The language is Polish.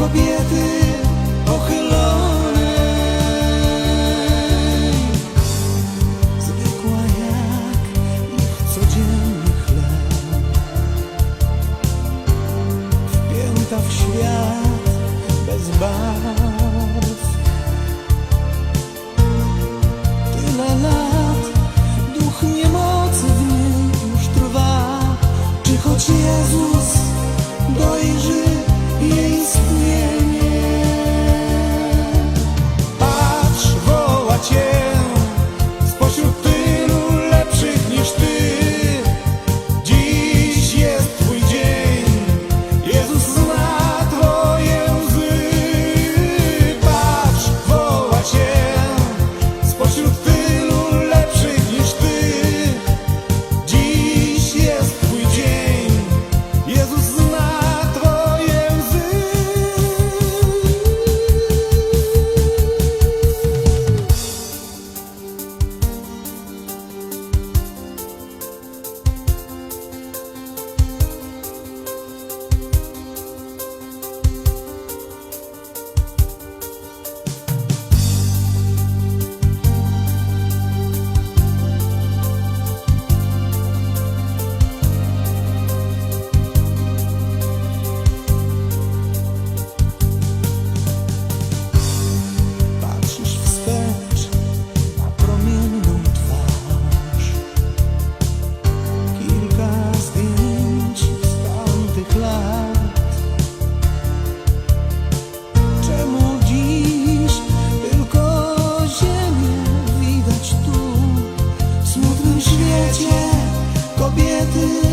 kobiety pochylonej Zwykła jak ich codzienny chleb. Wpięta w świat bez barw. Tyle lat duch niemocy w nim już trwa. Czy choć Jezus świecie kobiety.